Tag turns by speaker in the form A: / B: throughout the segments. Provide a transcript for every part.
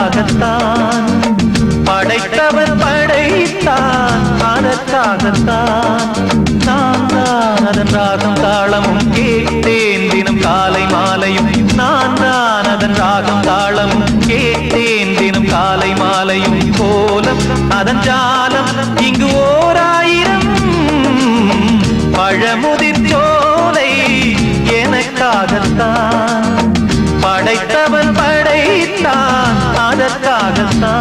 A: பழமுதிர் படைத்தவன் படைத்தான் அதற்காகத்தான் நான் தான் அதன் ராகம் தாளமும் கேட்டேன். தினம் காலை மாலையும் நான் தான் அதன் ராகம் தாளமும் கேட்டேன். தினம் காலை மாலையும் கோலம் அதன் ஜா அதற்காகத்தான்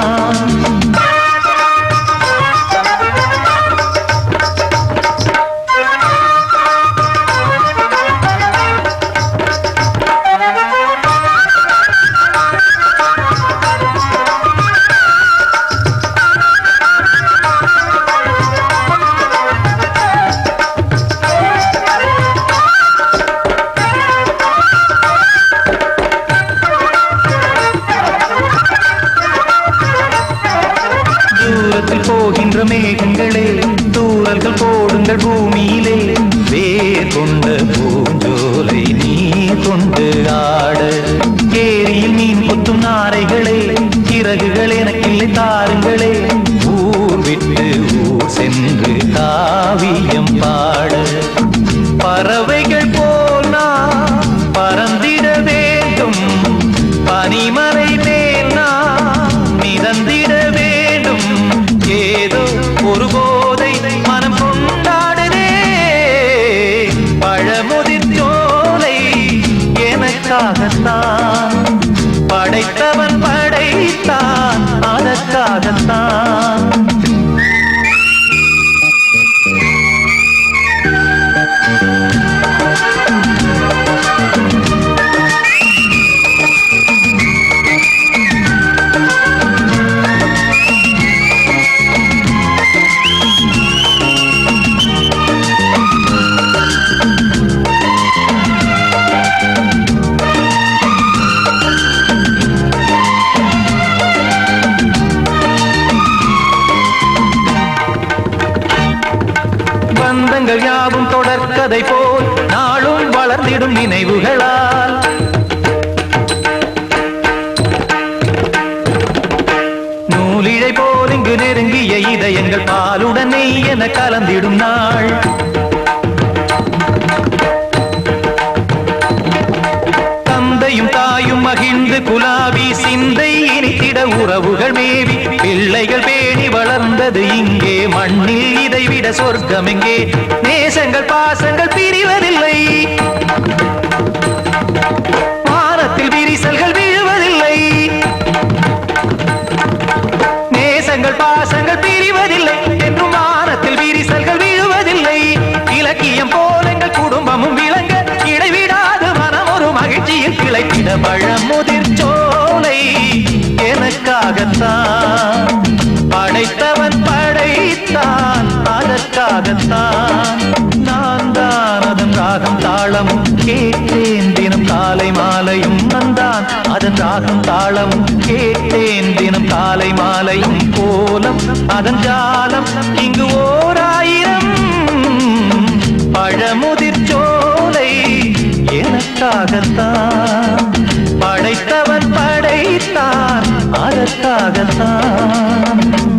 A: மேகங்களே தூரல்கள் போடுங்கள் பூமியிலே. வேர் கொண்ட பூஞ்சோலை நீ கொண்டு ஆட. ஏரியில் மீன் கொத்தும் நாரைகளே இறகுகள் எனக்கில்லை தாருங்களே. ஊர் விட்டு ஊர் சென்று காவியம் பாட. பறவைகள் போல் நான் பறந்திட வேண்டும். பனிமலை மேல் நான் எனக்காகத்தான் பந்தங்கள் யாவும் தொடர்கதை போல் நாளும் வளர்ந்திடும் நினைவுகளால். நூலிழை போல் இங்கு நெருங்கிய இதயங்கள் பாலுடனே என கலந்திடும் நாள். தந்தையும் தாயும் மகிழ்ந்து குலாவி சிந்தை இனித்திட உறவுகள் மேவி பிள்ளைகள் பேணி வளர்ந்தது இங்கே. மண்ணில் இதைவிட சொர்க்கம் எங்கே நேசங்கள் பாசங்கள் பிரிவதில்லை. வானத்தில் விரிசல்கள் விழுவதில்லை. நேசங்கள் பாசங்கள் பிரிவதில்லை. என்றும் வானத்தில் விரிசல்கள் விழுவதில்லை. இலக்கியம் போல எங்கள் குடும்பமும் விளங்க இடைவிடாது மனம் ஒரு மகிழ்ச்சியில் கிளைத்திட பழமுதிர் சோலை. எனக்காகத்தான் தாளமும் கேட்டேன் தினம் காலை மாலையும் வந்தான் அதன் ராகம் தாளமும் கேட்டேன் தினம் காலை மாலையும் கோலம். அதன் ஜாலம் இங்கு ஓர் ஆயிரம். பழமுதிர் சோலை எனக்காகத்தான். படைத்தவன் படைத்தான் அதற்காகத்தான்.